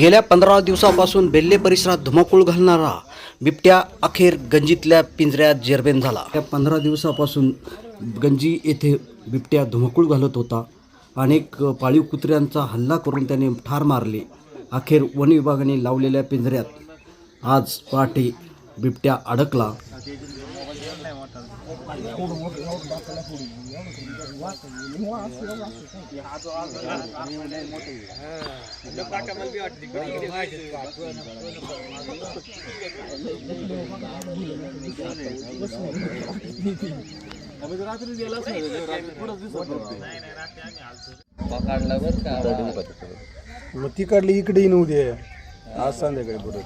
गेल्या पंधरा दिवसापासून बेल्ले परिसरात धुमाकूळ घालणारा बिबट्या अखेर गंजीतल्या पिंजऱ्यात जेरबेन झाला. त्या पंधरा दिवसापासून गंजी येथे बिबट्या धुमाकूळ घालत होता. अनेक पाळीव कुत्र्यांचा हल्ला करून त्याने ठार मारले. अखेर वन विभागाने लावलेल्या पिंजऱ्यात आज पहाटे बिबट्या अडकला. काढल्यावर गेला मग ती काढली इकडे येऊन उद्या. आज संध्याकाळी परत